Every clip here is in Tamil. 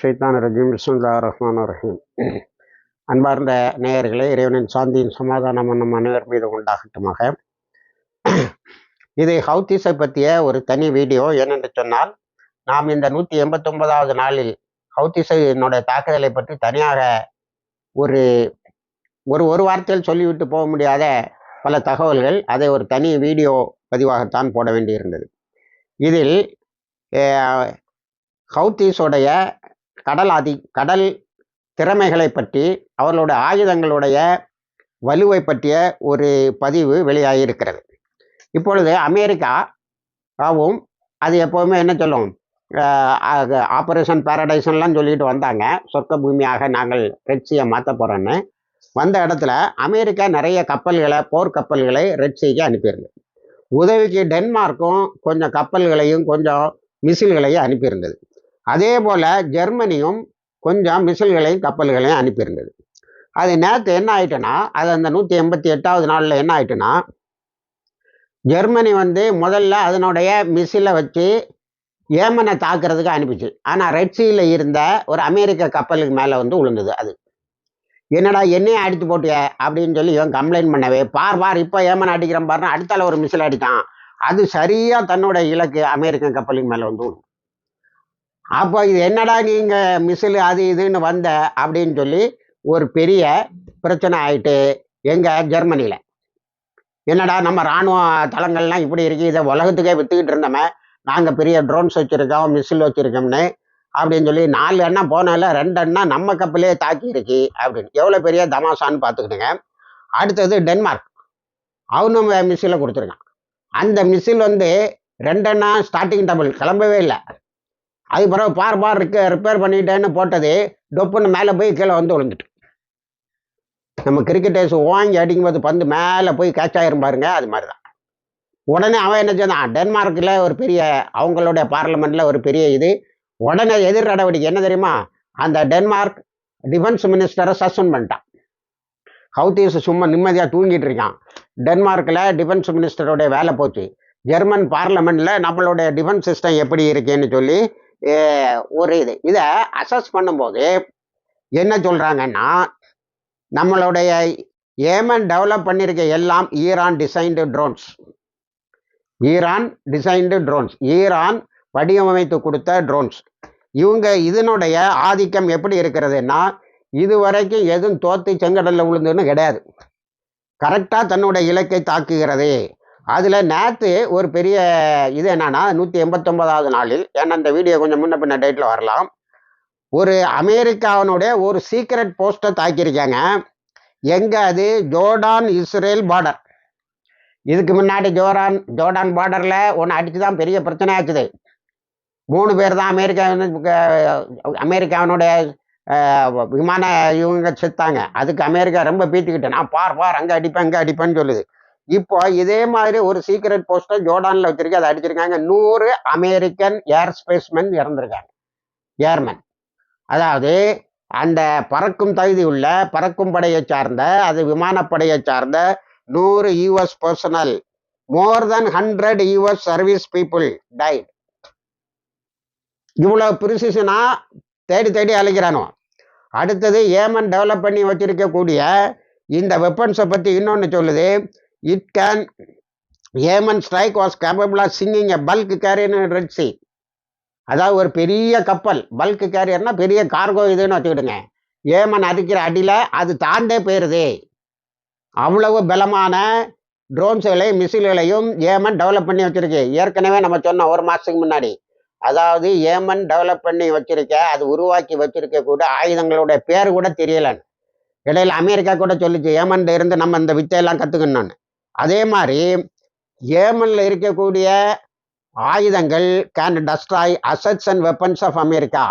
ஷைத்தான் ரஜீம். பிஸ்மில்லா ரஹ்மான் ரஹீம். அன்பார்ந்த நேயர்களே இறைவனின் சாந்தியின் சமாதானம் நம் அனைவர் மீது உண்டாகட்டுமாக. இது ஹவுத்தீஸை பற்றிய ஒரு தனி வீடியோ. ஏனென்று சொன்னால் நாம் இந்த நூற்றி எண்பத்தொன்பதாவது நாளில் ஹவுத்தீஸினுடைய தாக்குதலை பற்றி தனியாக ஒரு ஒரு ஒரு வார்த்தையில் சொல்லிவிட்டு போக முடியாத பல தகவல்கள் அதை ஒரு தனி வீடியோ பதிவாகத்தான் போட வேண்டியிருந்தது. இதில் ஹவுத்தீஸுடைய கடல் அதி கடல் திறமைகளை பற்றி அவர்களுடைய ஆயுதங்களுடைய வலுவை பற்றிய ஒரு பதிவு வெளியாகியிருக்கிறது. இப்பொழுது அமெரிக்காவும் அது எப்போவுமே என்ன சொல்லும்? ஆப்ரேஷன் பேரடைஸ்லாம் சொல்லிட்டு வந்தாங்க. சொர்க்க பூமியாக நாங்கள் ரெட்சியை மாற்ற போகிறோன்னு வந்த இடத்துல அமெரிக்கா நிறைய கப்பல்களை போர்க்கப்பல்களை ரெட்சிக்கு அனுப்பியிருந்தது. உதவிக்கு டென்மார்க்கும் கொஞ்சம் கப்பல்களையும் கொஞ்சம் மிசில்களையும் அனுப்பியிருந்தது. அதே போல் ஜெர்மனியும் கொஞ்சம் மிசில்களையும் கப்பல்களையும் அனுப்பியிருந்தது. அது நேற்று என்ன ஆயிட்டுன்னா அது அந்த நூற்றி எண்பத்தி எட்டாவது நாளில் என்ன ஆயிட்டுன்னா ஜெர்மனி வந்து முதல்ல அதனுடைய மிசிலை வச்சு ஏமனை தாக்குறதுக்கு அனுப்பிச்சு. ஆனால் ரெட்சியில் இருந்த ஒரு அமெரிக்க கப்பலுக்கு மேலே வந்து விழுந்தது அது. என்னடா என்னையே அடித்து போட்டிய அப்படின்னு சொல்லி இவன் கம்ப்ளைண்ட் பண்ணவே பார் பார் இப்போ ஏமன் அடிக்கிறேன் பாருன்னு அடுத்தால ஒரு மிசில் அடித்தான் அது சரியாக தன்னோட இலக்கு அமெரிக்கன் கப்பலுக்கு மேலே வந்து விழுந்து அப்போ இது என்னடா நீங்கள் மிசில் அது இதுன்னு வந்த அப்படின்னு சொல்லி ஒரு பெரிய பிரச்சனை ஆயிட்டு எங்கள் ஜெர்மனியில். என்னடா நம்ம இராணுவ தளங்கள்லாம் இப்படி இருக்கு இதை உலகத்துக்கே விற்றுக்கிட்டு இருந்தோமே நாங்கள் பெரிய ட்ரோன்ஸ் வச்சுருக்கோம் மிசில் வச்சுருக்கோம்னு அப்படின்னு சொல்லி நாலு எண்ணம் போனால ரெண்டு எண்ணம் நம்ம கப்பலே தாக்கி இருக்கு அப்படின்னு. எவ்வளோ பெரிய தமாசான்னு பார்த்துக்கிட்டுங்க அடுத்தது டென்மார்க். அவனும் மிசிலை கொடுத்துருக்கான். அந்த மிசில் வந்து ரெண்டெண்ணா ஸ்டார்டிங் டபுள் கிளம்பவே இல்லை. அது பிறகு பார் பார் இருக்க ரிப்பேர் பண்ணிட்டேன்னு போட்டது டொப்புன்னு மேலே போய் கீழே வந்து விழுந்துட்டு. நம்ம கிரிக்கெட்டர்ஸ் வாங்கி அடிக்கும்போது பந்து மேலே போய் கேட்ச் ஆயிரும் பாருங்க அது மாதிரி தான் உடனே அவன் என்ன செய்தான் டென்மார்க்கில் ஒரு பெரிய அவங்களுடைய பார்லமெண்ட்டில் ஒரு பெரிய இது. உடனே எதிர் நடவடிக்கை என்ன தெரியுமா? அந்த டென்மார்க் டிஃபென்ஸ் மினிஸ்டரை சஸ்பெண்ட் பண்ணிட்டான். ஹவுத்தீஸ் சும்மா நிம்மதியாக தூங்கிட்டு இருக்கான். டென்மார்க்கில் டிஃபென்ஸ் மினிஸ்டருடைய வேலை போச்சு. ஜெர்மன் பார்லமெண்ட்டில் நம்மளுடைய டிஃபென்ஸ் சிஸ்டம் எப்படி இருக்குன்னு சொல்லி ஒரு இது. இதை அசஸ் பண்ணும்போது என்ன சொல்கிறாங்கன்னா நம்மளுடைய ஏமன் டெவலப் பண்ணியிருக்க எல்லாம் Iran designed drones Iran designed drones Iran வடிவமைத்து கொடுத்த ட்ரோன்ஸ் இவங்க இதனுடைய ஆதிக்கம் எப்படி இருக்கிறதுன்னா இது வரைக்கும் எதுவும் தோத்து செங்கடலில் விழுந்துன்னு கிடையாது. கரெக்டாக தன்னுடைய இலக்கை தாக்குகிறது. அதில் நேற்று ஒரு பெரிய இது என்னன்னா நூற்றி எண்பத்தொன்பதாவது நாளில் ஏன்னா இந்த வீடியோ கொஞ்சம் முன்ன பின்ன டேட்டில் வரலாம். ஒரு அமெரிக்காவினுடைய ஒரு சீக்ரெட் போஸ்ட்டை தாக்கியிருக்காங்க. எங்கே அது? ஜோர்டான் இஸ்ரேல் பார்டர் இதுக்கு முன்னாடி ஜோரான் ஜோர்டான் பார்டரில் ஒன்று அடிச்சு தான் பெரிய பிரச்சனை ஆச்சுது மூணு பேர் தான் அமெரிக்கா அமெரிக்காவினுடைய விமான இவங்க செத்தாங்க. அதுக்கு அமெரிக்கா ரொம்ப பீத்திக்கிட்டேன் நான் பார் பார் அங்கே அடிப்பேன் அங்கே அடிப்பேன்னு சொல்லுது. இப்போ இதே மாதிரி ஒரு சீக்ரெட் போஸ்ட்டை ஜோர்டானில் வச்சிருக்கு. அதை அடிச்சிருக்காங்க. நூறு அமெரிக்கன் ஏர் ஸ்பேஸ்மென் இறந்துருக்காங்க. ஏர்மேன் அதாவது அந்த பறக்கும் தகுதி உள்ள பறக்கும் படையை சார்ந்த அது விமானப்படையை சார்ந்த நூறு US personnel more then hundred US service people died இவ்வளோ பிரிசிஷனா தேடி தேடி அழைக்கிறானோ? அடுத்தது ஏமன் டெவலப் பண்ணி வச்சிருக்கக்கூடிய இந்த வெப்பன்ஸை பற்றி இன்னொன்று சொல்லுது. It can Yemen strike was capable of sinking a bulk carrier Red Sea அதாவது ஒரு பெரிய கப்பல் பல்க் கேரியர்னா பெரிய கார்கோ இதுன்னு வச்சுக்கிடுங்க. ஏமன் அடிக்கிற அடியில் அது தாண்டே போயிருது. அவ்வளவு பலமான ட்ரோன்ஸுகளையும் மிசில்களையும் ஏமன் டெவலப் பண்ணி வச்சிருக்கு. ஏற்கனவே நம்ம சொன்னோம் ஒரு மாதத்துக்கு முன்னாடி. அதாவது ஏமன் டெவலப் பண்ணி வச்சிருக்க அது உருவாக்கி வச்சிருக்க கூட ஆயுதங்களுடைய பேர் கூட தெரியலன்னு இடையில அமெரிக்கா கூட சொல்லிச்சு ஏமன்ல இருந்து நம்ம இந்த வித்தையெல்லாம் கற்றுக்கணும்னு அதே மாதிரி ஏமனில் இருக்கக்கூடிய ஆயுதங்கள் can destroy assets and weapons of America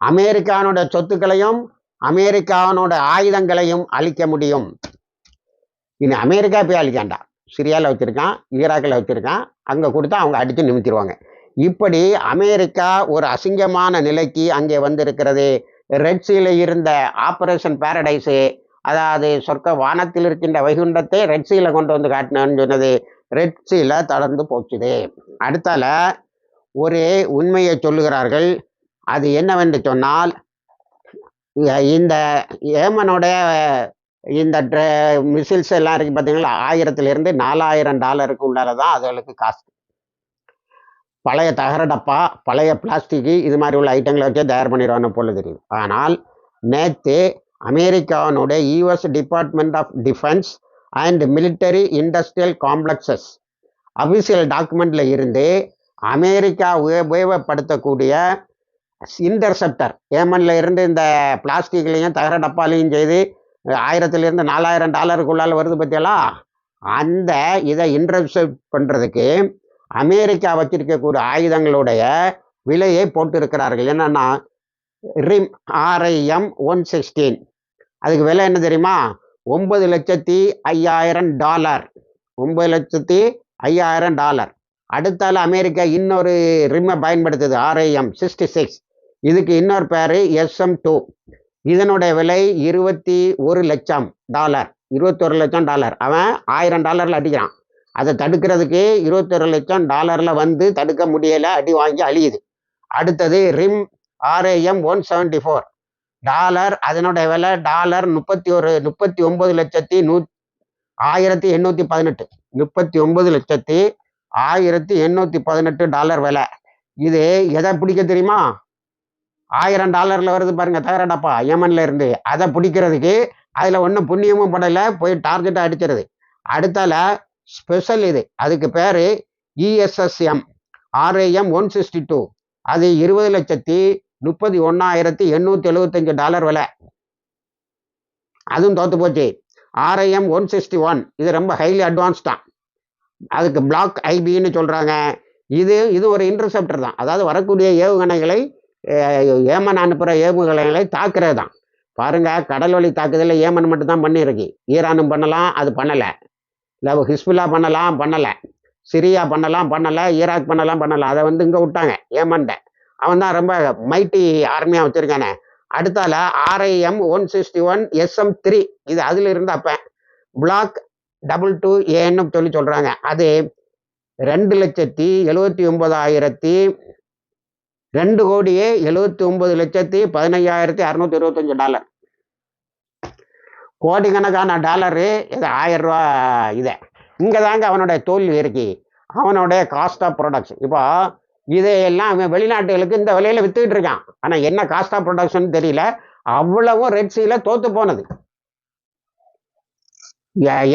அமெரிக்கானோட சொத்துக்களையும் அமெரிக்கானோட ஆயுதங்களையும் அழிக்க முடியும். இனி அமெரிக்கா போய் அழிக்காண்டா? சிரியாவில் வச்சுருக்கான் ஈராக்கில் வச்சுருக்கான் அங்கே கொடுத்தா அவங்க அடித்து நிமித்திடுவாங்க இப்படி அமெரிக்கா ஒரு அசிங்கமான நிலைக்கு அங்கே வந்திருக்கிறது. ரெட்ஸியில் இருந்த ஆப்ரேஷன் பேரடைஸு அதாவது சொர்க்க வானத்தில் இருக்கின்ற வைகுண்டத்தை ரெட் சீல கொண்டு வந்து காட்டினான்னு சொன்னது. ரெட் சீல தளர்ந்து போச்சுது. அடுத்தால ஒரு உண்மையை சொல்லுகிறார்கள். அது என்னவென்று சொன்னால் இந்த ஏமனுடைய இந்த மிசில்ஸ் எல்லாம் இருக்கு பார்த்தீங்களா ஆயிரத்திலிருந்து நாலாயிரம் டாலருக்கு உள்ளால தான் அதுகளுக்கு காசு. பழைய தகர டப்பா பழைய பிளாஸ்டிக்கு இது மாதிரி உள்ள ஐட்டங்களை வச்சே தயார் பண்ணிடுவாங்க போல தெரியுது. ஆனால் நேற்று அமெரிக்காவினுடைய US Department of Defense and military industrial complexes official டாக்குமெண்ட்டில் இருந்து அமெரிக்கா உபயோகப்படுத்தக்கூடிய இன்டர்செப்டர் ஏமனில் இருந்து இந்த பிளாஸ்டிக்லையும் தகர டப்பாலையும் செய்து ஆயிரத்துலேருந்து நாலாயிரம் டாலருக்குள்ளால வருது பற்றியெல்லாம் அந்த இதை இன்டர்செப்ட் பண்ணுறதுக்கு அமெரிக்கா வச்சிருக்கக்கூடிய ஆயுதங்களுடைய விலையை போட்டிருக்கிறார்கள். என்னென்னா ரிம் ஆர்ஐஎம் ஒன் சிக்ஸ்டீன். அதுக்கு விலை என்ன தெரியுமா? ஒன்பது லட்சத்தி ஐயாயிரம் டாலர். ஒன்பது லட்சத்தி ஐயாயிரம் டாலர். அடுத்தால அமெரிக்கா இன்னொரு ரிம்மை பயன்படுத்துது ஆர்ஐஎம் சிக்ஸ்டி சிக்ஸ். இதுக்கு இன்னொரு பேர் எஸ்எம் டூ. இதனுடைய விலை இருபத்தி ஒரு லட்சம் டாலர். இருபத்தொரு லட்சம் டாலர். அவன் ஆயிரம் டாலரில் அடிக்கிறான். அதை தடுக்கிறதுக்கு இருபத்தொரு லட்சம் டாலரில் வந்து தடுக்க முடியலை அடி வாங்கி அழியுது. அடுத்தது rim RAM one seventy four. Dollar அதனுடைய விலை டாலர் முப்பத்தி ஒரு முப்பத்தி ஒன்பது லட்சத்தி நூ ஆயிரத்தி எண்ணூற்றி பதினெட்டு. முப்பத்தி ஒன்பது லட்சத்தி ஆயிரத்தி எண்ணூற்றி பதினெட்டு டாலர் விலை. இது எதை பிடிக்க தெரியுமா? ஆயிரம் டாலர்ல வருது பாருங்க தகர டப்பா யமன்ல இருந்து. அதை பிடிக்கிறதுக்கு அதில் ஒன்றும் புண்ணியமும் படல போய் டார்கெட்டை அடிச்சிருது. அடுத்தால ஸ்பெஷல் இது அதுக்கு பேர் ESSM RAM one sixty two. அது இருபது லட்சத்தி முப்பத்தி ஒன்னாயிரத்தி எண்ணூத்தி எழுபத்தஞ்சு டாலர் விலை. அதுவும் தோத்து போச்சு. ஆர்ஐஎம் ஒன் சிக்ஸ்டி ஒன் இது ரொம்ப ஹைலி அட்வான்ஸ் தான். அதுக்கு பிளாக் ஐபின்னு சொல்றாங்க. இது இது ஒரு இன்டர்செப்டர் தான். அதாவது வரக்கூடிய ஏவுகணைகளை ஏமன் அனுப்புகிற ஏவுகணைகளை தாக்குறது தான். பாருங்க கடல் வழி தாக்குதலில் ஏமன் மட்டும்தான் பண்ணியிருக்கு. ஈரானும் பண்ணலாம் அது பண்ணலை. இல்லை ஹிஸ்புல்லா பண்ணலாம் பண்ணலை. சிரியா பண்ணலாம் பண்ணலை. ஈராக் பண்ணலாம் பண்ணலாம் அதை வந்து இங்கே விட்டாங்க ஏமன்ட்ட. அவன் தான் ரொம்ப மைட்டி ஆர்மியாக வச்சுருக்கானே. அடுத்தால RIM one sixty one SM three இது அதில் இருந்து அப்போ பிளாக் டபுள் டூ ஏன்னு சொல்லி சொல்கிறாங்க அது ரெண்டு லட்சத்தி எழுபத்தி ஒன்பதாயிரத்தி ரெண்டு கோடியே எழுபத்தி ஒன்பது லட்சத்தி பதினையாயிரத்தி அறுநூத்தி இருபத்தஞ்சு டாலர் கோடிக்கணக்கான டாலரு இது ஆயிரம் ரூபா இதை. இங்கே தாங்க அவனுடைய தோல்வி இருக்கு. அவனுடைய காஸ்ட் ஆஃப் ப்ரொடக்ஷன் இப்போ இதையெல்லாம் அவன் வெளிநாட்டுகளுக்கு இந்த விலையில வித்துக்கிட்டு இருக்கான். ஆனால் என்ன காஸ்ட் ஆஃப் ப்ரொடக்ஷன் தெரியல. அவ்வளவும் ரெட் சீல தோத்து போனது.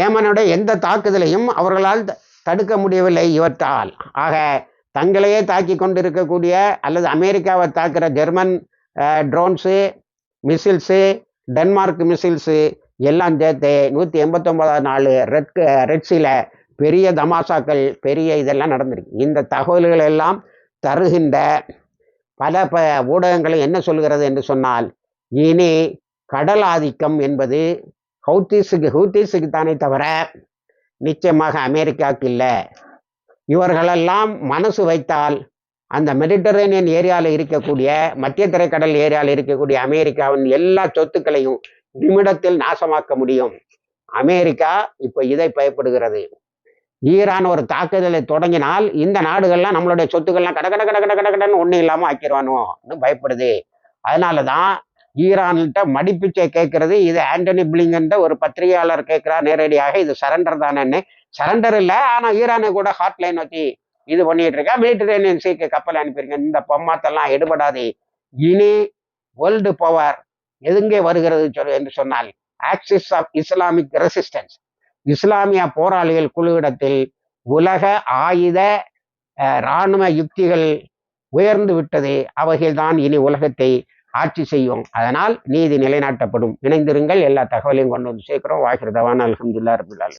ஏமனுடைய எந்த தாக்குதலையும் அவர்களால் தடுக்க முடியவில்லை இவற்றால். ஆக தங்களையே தாக்கி கொண்டிருக்கக்கூடிய அல்லது அமெரிக்காவை தாக்குற German drones missiles Denmark missiles எல்லாம் சேர்த்து நூற்றி எண்பத்தொம்பதாவது நாள் ரெட் ரெட்ஸில் பெரிய தமாசாக்கள் பெரிய இதெல்லாம் நடந்திருக்கு. இந்த தகவல்கள் எல்லாம் தருகின்ற பல ப ஊடகங்களை என்ன சொல்கிறது என்று சொன்னால் இனி கடல் ஆதிக்கம் என்பது ஹவுத்தீஸுக்கு ஹவுத்தீஸுக்கு தானே தவிர நிச்சயமாக அமெரிக்காவுக்கு இல்லை. இவர்களெல்லாம் மனசு வைத்தால் அந்த மெடிட்டரேனியன் ஏரியாவில் இருக்கக்கூடிய மத்திய திரைக்கடல் ஏரியாவில் இருக்கக்கூடிய அமெரிக்காவின் எல்லா சொத்துக்களையும் நிமிடத்தில் நாசமாக்க முடியும். அமெரிக்கா இப்போ இதை பயப்படுகிறது. ஈரான் ஒரு தாக்குதலை தொடங்கினால் இந்த நாடுகள்லாம் நம்மளுடைய சொத்துக்கள்லாம் கட கட கட கட கட கடன்னு ஒன்றும் இல்லாமல் ஆக்கிடுவானோன்னு பயப்படுது. அதனால தான் ஈரான்கிட்ட மடிப்பிச்சை கேட்கறது இது ஆண்டனி பிளிங்கன்ற ஒரு பத்திரிகையாளர் கேட்குறா நேரடியாக இது சரண்டர் தானேன்னு. சரண்டர் இல்லை ஆனால் ஈரானை கூட ஹாட்லைன் வச்சு இது பண்ணிட்டு இருக்கா. மெடிட்டரேனியன் சீக்கு கப்பல் அனுப்பியிருங்க இந்த பொம்மாத்தெல்லாம் எடுபடாது. இனி வேர்ல்டு பவர் எதுங்கே வருகிறது சொல் என்று சொன்னால் ஆக்சிஸ் ஆஃப் இஸ்லாமிக் ரெசிஸ்டன்ஸ் இஸ்லாமிய போராளிகள் குழுவிடத்தில் உலக ஆயுத இராணுவ யுக்திகள் உயர்ந்து விட்டது அவைகள்தான் இனி உலகத்தை ஆட்சி செய்யும். அதனால் நீதி நிலைநாட்டப்படும். இணைந்திருங்கள். எல்லா தகவலையும் கொண்டு வந்து சேர்க்கிறோம். வாகிருதவான் அலமதுல்லா ரபில்